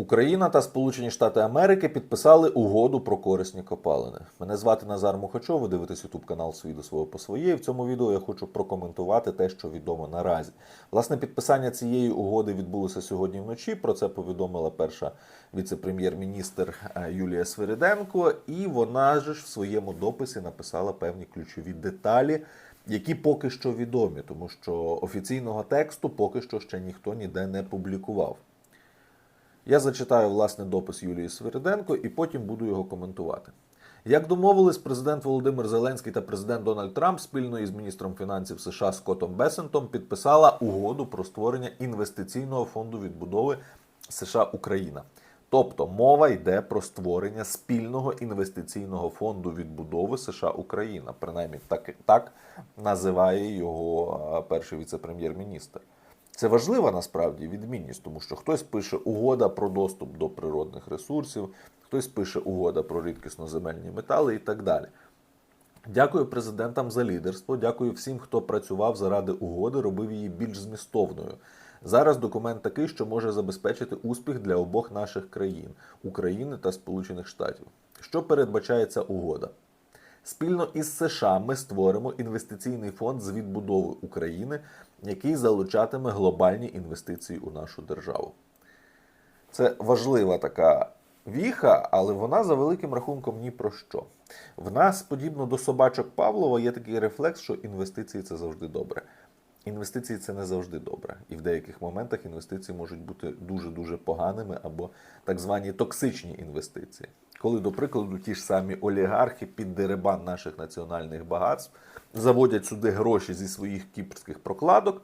Україна та Сполучені Штати Америки підписали угоду про корисні копалини. Мене звати Назар Мухачов. Ви дивитесь ютуб канал «Свій до свого по своє. В цьому відео я хочу прокоментувати те, що відомо наразі. Власне, підписання цієї угоди відбулося сьогодні вночі. Про це повідомила перша віце-прем'єр-міністр е, Юлія Свириденко, і вона ж в своєму дописі написала певні ключові деталі. Які поки що відомі, тому що офіційного тексту поки що ще ніхто ніде не публікував. Я зачитаю власне допис Юлії Свириденко і потім буду його коментувати. Як домовились президент Володимир Зеленський та президент Дональд Трамп спільно із міністром фінансів США Скоттом Бесентом підписала угоду про створення інвестиційного фонду відбудови США Україна. Тобто мова йде про створення спільного інвестиційного фонду відбудови США Україна. Принаймні так, так називає його перший віце-прем'єр-міністр. Це важлива насправді відмінність, тому що хтось пише угода про доступ до природних ресурсів, хтось пише угода про рідкісноземельні метали і так далі. Дякую президентам за лідерство. Дякую всім, хто працював заради угоди, робив її більш змістовною. Зараз документ такий, що може забезпечити успіх для обох наших країн України та Сполучених Штатів. Що передбачає ця угода? Спільно із США ми створимо інвестиційний фонд з відбудови України, який залучатиме глобальні інвестиції у нашу державу. Це важлива така віха, але вона за великим рахунком ні про що. В нас, подібно до собачок Павлова, є такий рефлекс, що інвестиції це завжди добре. Інвестиції це не завжди добре. І в деяких моментах інвестиції можуть бути дуже-дуже поганими або так звані токсичні інвестиції. Коли, до прикладу, ті ж самі олігархи під деребан наших національних багатств заводять сюди гроші зі своїх кіпрських прокладок,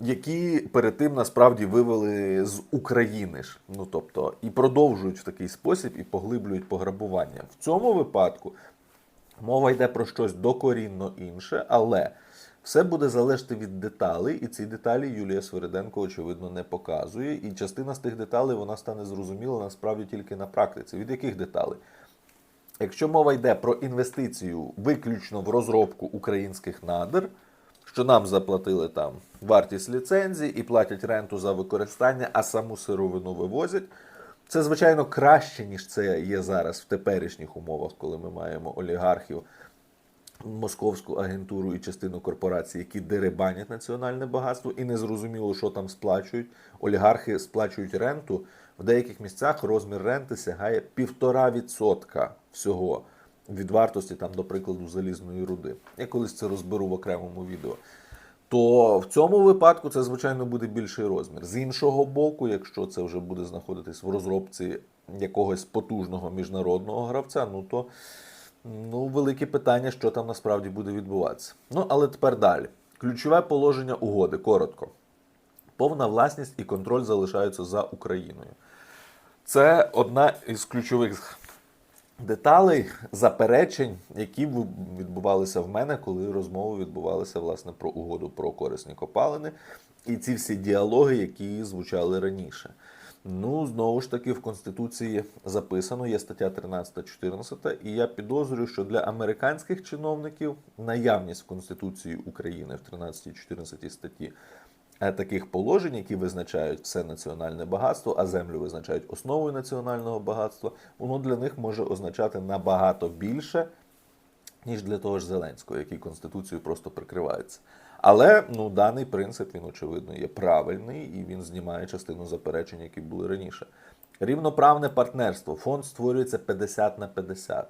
які перед тим насправді вивели з України ж. Ну тобто і продовжують в такий спосіб і поглиблюють пограбування. В цьому випадку мова йде про щось докорінно інше, але все буде залежати від деталей, і ці деталі Юлія Свириденко, очевидно, не показує. І частина з тих деталей вона стане зрозуміла насправді тільки на практиці. Від яких деталей? Якщо мова йде про інвестицію виключно в розробку українських надр, що нам заплатили там вартість ліцензії і платять ренту за використання, а саму сировину вивозять. Це, звичайно, краще, ніж це є зараз в теперішніх умовах, коли ми маємо олігархів, московську агентуру і частину корпорацій, які деребанять національне багатство, і не зрозуміло, що там сплачують. Олігархи сплачують ренту. В деяких місцях розмір ренти сягає півтора відсотка всього від вартості, там, до прикладу, залізної руди. Я колись це розберу в окремому відео. То в цьому випадку це, звичайно, буде більший розмір. З іншого боку, якщо це вже буде знаходитись в розробці якогось потужного міжнародного гравця, ну то ну, велике питання, що там насправді буде відбуватися. Ну, але тепер далі. Ключове положення угоди, коротко. Повна власність і контроль залишаються за Україною. Це одна із ключових деталей, заперечень, які відбувалися в мене, коли розмови відбувалися власне про угоду про корисні копалини, і ці всі діалоги, які звучали раніше. Ну, знову ж таки, в Конституції записано, є стаття 13-14, і я підозрюю, що для американських чиновників наявність в Конституції України в 13-14 статті е, таких положень, які визначають все національне багатство, а землю визначають основою національного багатства, воно для них може означати набагато більше, ніж для того ж Зеленського, який Конституцією просто прикривається. Але ну, даний принцип, він, очевидно, є правильний і він знімає частину заперечень, які були раніше. Рівноправне партнерство. Фонд створюється 50 на 50.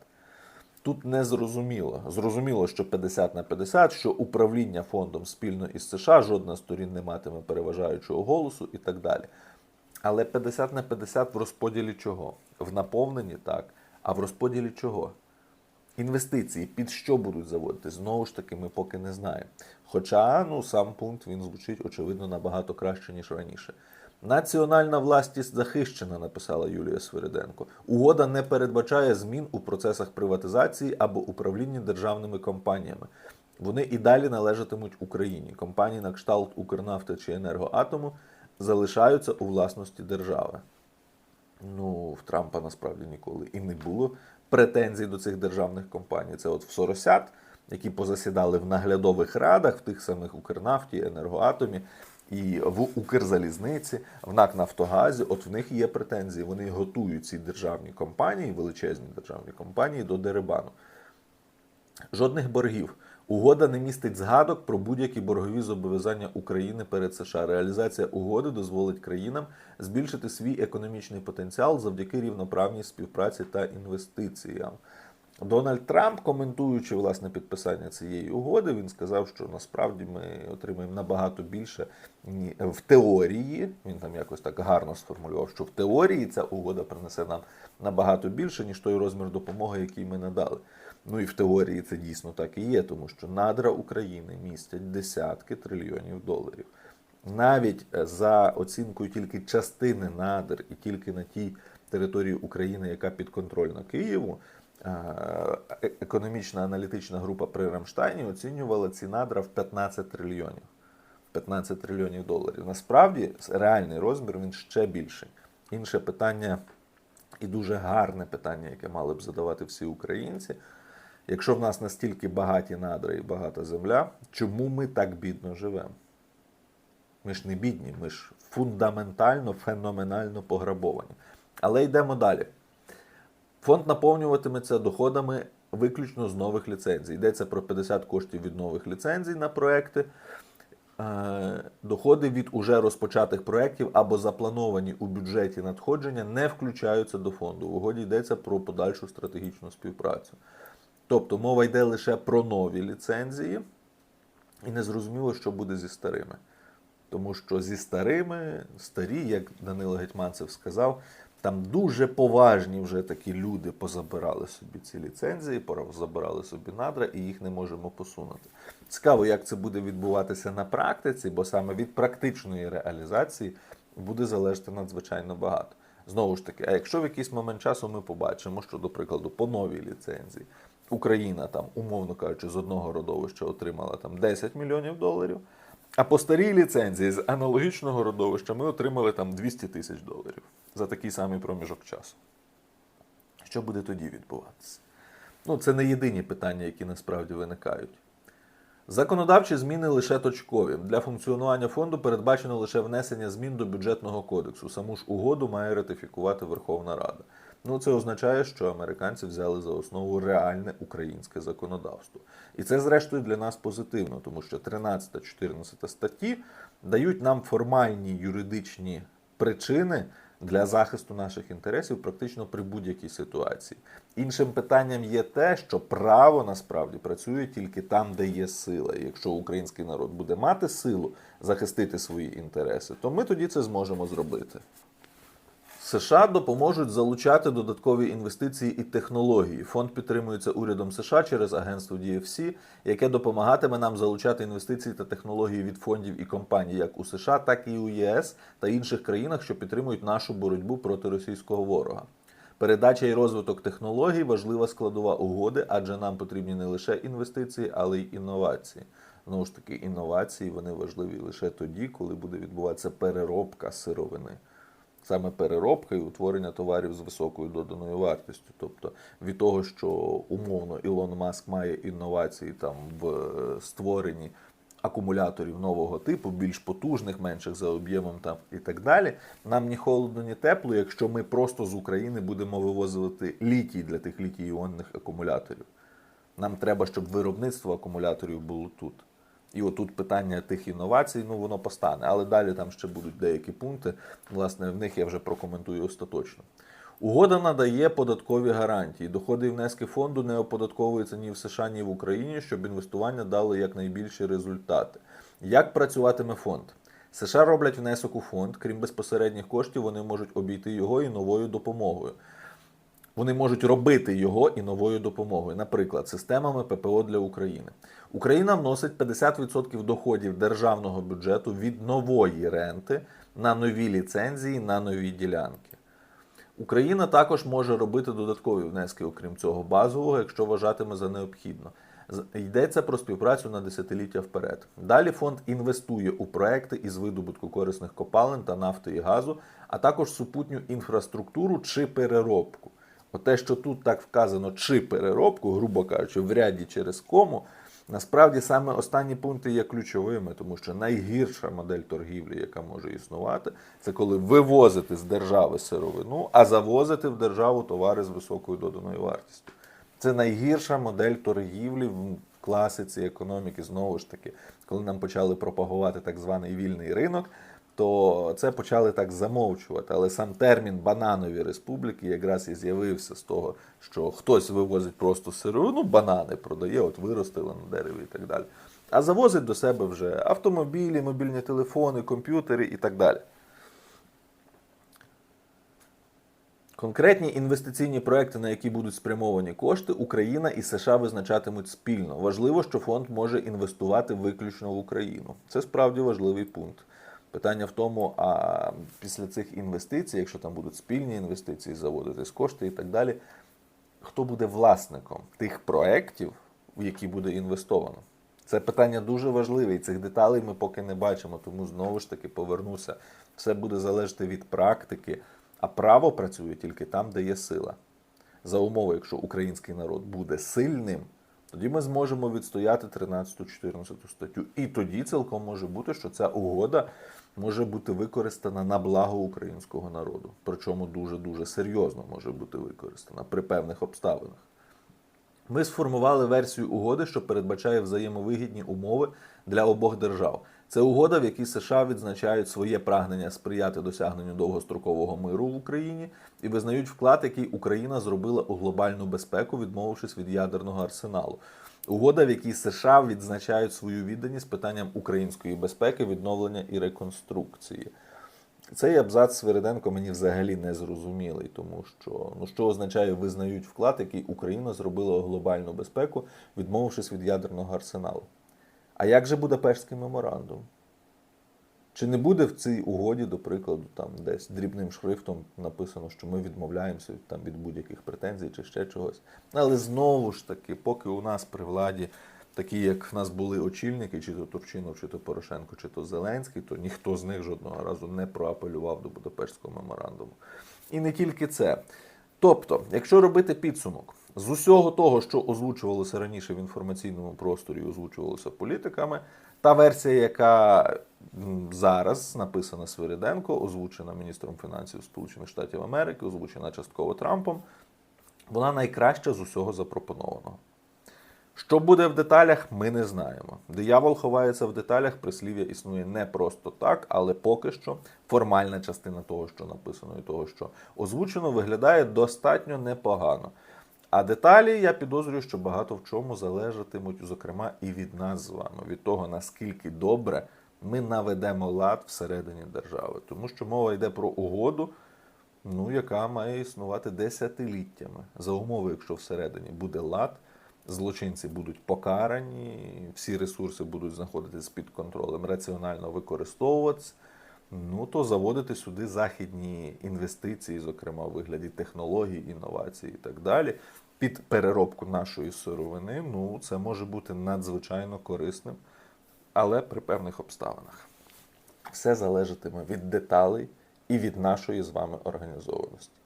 Тут не зрозуміло. Зрозуміло, що 50 на 50, що управління фондом спільно із США, жодна з сторін не матиме переважаючого голосу і так далі. Але 50 на 50 в розподілі чого? В наповненні так. А в розподілі чого? Інвестиції під що будуть заводити? Знову ж таки, ми поки не знаємо. Хоча ну, сам пункт він звучить, очевидно, набагато краще, ніж раніше. Національна власність захищена, написала Юлія Свириденко. Угода не передбачає змін у процесах приватизації або управління державними компаніями. Вони і далі належатимуть Україні. Компанії на кшталт Укрнафти чи Енергоатому залишаються у власності держави. Трампа насправді ніколи і не було претензій до цих державних компаній. Це от в Соросят, які позасідали в наглядових радах в тих самих Укрнафті, Енергоатомі, І в Укрзалізниці, в НАК Нафтогазі, от в них є претензії. Вони готують ці державні компанії, величезні державні компанії до дерибану. Жодних боргів. Угода не містить згадок про будь-які боргові зобов'язання України перед США. Реалізація угоди дозволить країнам збільшити свій економічний потенціал завдяки рівноправній співпраці та інвестиціям. Дональд Трамп, коментуючи власне підписання цієї угоди, він сказав, що насправді ми отримаємо набагато більше в теорії. Він там якось так гарно сформулював, що в теорії ця угода принесе нам набагато більше, ніж той розмір допомоги, який ми надали. Ну і в теорії це дійсно так і є, тому що надра України містять десятки трильйонів доларів. Навіть е, за оцінкою тільки частини надр і тільки на тій території України, яка підконтрольна Києву, е, е- економічна аналітична група при Рамштайні оцінювала ці надра в 15 трильйонів. 15 трильйонів доларів. Насправді реальний розмір він ще більший. Інше питання, і дуже гарне питання, яке мали б задавати всі українці. Якщо в нас настільки багаті надра і багата земля, чому ми так бідно живемо? Ми ж не бідні, ми ж фундаментально, феноменально пограбовані. Але йдемо далі. Фонд наповнюватиметься доходами виключно з нових ліцензій. Йдеться про 50 коштів від нових ліцензій на проекти. Е, Доходи від уже розпочатих проєктів або заплановані у бюджеті надходження не включаються до фонду. В угоді йдеться про подальшу стратегічну співпрацю. Тобто мова йде лише про нові ліцензії, і не зрозуміло, що буде зі старими. Тому що зі старими, старі, як Данило Гетьманцев сказав, там дуже поважні вже такі люди позабирали собі ці ліцензії, позабирали собі надра і їх не можемо посунути. Цікаво, як це буде відбуватися на практиці, бо саме від практичної реалізації буде залежати надзвичайно багато. Знову ж таки, а якщо в якийсь момент часу ми побачимо, що, до прикладу, по новій ліцензії Україна там, умовно кажучи, з одного родовища отримала там 10 мільйонів доларів, а по старій ліцензії з аналогічного родовища ми отримали там 200 тисяч доларів за такий самий проміжок часу. Що буде тоді відбуватися? Ну, це не єдині питання, які насправді виникають. Законодавчі зміни лише точкові. Для функціонування фонду передбачено лише внесення змін до бюджетного кодексу. Саму ж угоду має ратифікувати Верховна Рада. Ну, це означає, що американці взяли за основу реальне українське законодавство. І це, зрештою, для нас позитивно, тому що 13-14 статті дають нам формальні юридичні причини для захисту наших інтересів практично при будь-якій ситуації. Іншим питанням є те, що право насправді працює тільки там, де є сила. І якщо український народ буде мати силу захистити свої інтереси, то ми тоді це зможемо зробити. США допоможуть залучати додаткові інвестиції і технології. Фонд підтримується урядом США через агентство DFC, яке допомагатиме нам залучати інвестиції та технології від фондів і компаній як у США, так і у ЄС та інших країнах, що підтримують нашу боротьбу проти російського ворога. Передача і розвиток технологій важлива складова угоди, адже нам потрібні не лише інвестиції, але й інновації. Знову ж таки, інновації вони важливі лише тоді, коли буде відбуватися переробка сировини саме переробка і утворення товарів з високою доданою вартістю. Тобто від того, що умовно Ілон Маск має інновації там в е, створенні акумуляторів нового типу, більш потужних, менших за об'ємом там і так далі. Нам ні холодно, ні тепло, якщо ми просто з України будемо вивозити літій для тих літій-іонних акумуляторів. Нам треба, щоб виробництво акумуляторів було тут. І отут питання тих інновацій, ну воно постане. Але далі там ще будуть деякі пункти. Власне, в них я вже прокоментую остаточно. Угода надає податкові гарантії. Доходи і внески фонду не оподатковуються ні в США, ні в Україні, щоб інвестування дало якнайбільші результати. Як працюватиме фонд? США роблять внесок у фонд, крім безпосередніх коштів, вони можуть обійти його і новою допомогою. Вони можуть робити його і новою допомогою, наприклад, системами ППО для України. Україна вносить 50% доходів державного бюджету від нової ренти на нові ліцензії на нові ділянки. Україна також може робити додаткові внески, окрім цього базового, якщо вважатиме за необхідно. Йдеться про співпрацю на десятиліття вперед. Далі фонд інвестує у проекти із видобутку корисних копалин та нафти і газу, а також супутню інфраструктуру чи переробку. Те, що тут так вказано чи переробку, грубо кажучи, в ряді через кому, Насправді саме останні пункти є ключовими, тому що найгірша модель торгівлі, яка може існувати, це коли вивозити з держави сировину, а завозити в державу товари з високою доданою вартістю. Це найгірша модель торгівлі в класиці економіки. Знову ж таки, коли нам почали пропагувати так званий вільний ринок, то це почали так замовчувати. Але сам термін бананові республіки якраз і з'явився з того, що хтось вивозить просто сировину, банани продає, от виростили на дереві і так далі. А завозить до себе вже автомобілі, мобільні телефони, комп'ютери і так далі. Конкретні інвестиційні проекти, на які будуть спрямовані кошти, Україна і США визначатимуть спільно. Важливо, що фонд може інвестувати виключно в Україну. Це справді важливий пункт. Питання в тому, а після цих інвестицій, якщо там будуть спільні інвестиції, заводитись кошти і так далі, хто буде власником тих проєктів, в які буде інвестовано? Це питання дуже важливе, і цих деталей ми поки не бачимо, тому знову ж таки повернуся. Все буде залежати від практики, а право працює тільки там, де є сила. За умови, якщо український народ буде сильним, тоді ми зможемо відстояти 13-14 статтю. І тоді цілком може бути, що ця угода може бути використана на благо українського народу. Причому дуже-дуже серйозно може бути використана при певних обставинах. Ми сформували версію угоди, що передбачає взаємовигідні умови для обох держав. Це угода, в якій США відзначають своє прагнення сприяти досягненню довгострокового миру в Україні і визнають вклад, який Україна зробила у глобальну безпеку, відмовившись від ядерного арсеналу. Угода, в якій США відзначають свою відданість питанням української безпеки, відновлення і реконструкції. Цей абзац Свириденко мені взагалі не зрозумілий, тому що ну що означає визнають вклад, який Україна зробила у глобальну безпеку, відмовившись від ядерного арсеналу. А як же Будапештський меморандум? Чи не буде в цій угоді, до прикладу, там десь дрібним шрифтом написано, що ми відмовляємося там, від будь-яких претензій чи ще чогось? Але знову ж таки, поки у нас при владі такі, як в нас були очільники, чи то Турчинов, чи то Порошенко, чи то Зеленський, то ніхто з них жодного разу не проапелював до Будапештського меморандуму. І не тільки це. Тобто, якщо робити підсумок з усього того, що озвучувалося раніше в інформаційному просторі, озвучувалося політиками, та версія, яка зараз написана Свириденко, озвучена міністром фінансів Сполучених Штатів Америки, озвучена частково Трампом, вона найкраща з усього запропонованого. Що буде в деталях, ми не знаємо. Диявол ховається в деталях, прислів'я існує не просто так, але поки що формальна частина того, що написано, і того, що озвучено, виглядає достатньо непогано. А деталі я підозрюю, що багато в чому залежатимуть, зокрема, і від нас з вами, від того, наскільки добре ми наведемо лад всередині держави. Тому що мова йде про угоду, ну, яка має існувати десятиліттями. За умови, якщо всередині буде лад, злочинці будуть покарані, всі ресурси будуть знаходитися під контролем, раціонально використовуватися. Ну, то заводити сюди західні інвестиції, зокрема у вигляді технологій, інновацій і так далі, під переробку нашої сировини, ну, це може бути надзвичайно корисним, але при певних обставинах. Все залежатиме від деталей і від нашої з вами організованості.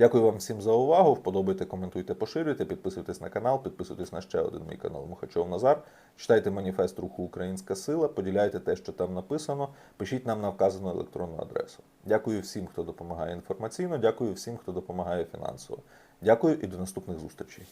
Дякую вам всім за увагу. Вподобайте, коментуйте, поширюйте, підписуйтесь на канал, підписуйтесь на ще один мій канал Мухачов Назар. Читайте маніфест руху Українська Сила, поділяйте те, що там написано. Пишіть нам на вказану електронну адресу. Дякую всім, хто допомагає інформаційно. Дякую всім, хто допомагає фінансово. Дякую і до наступних зустрічей.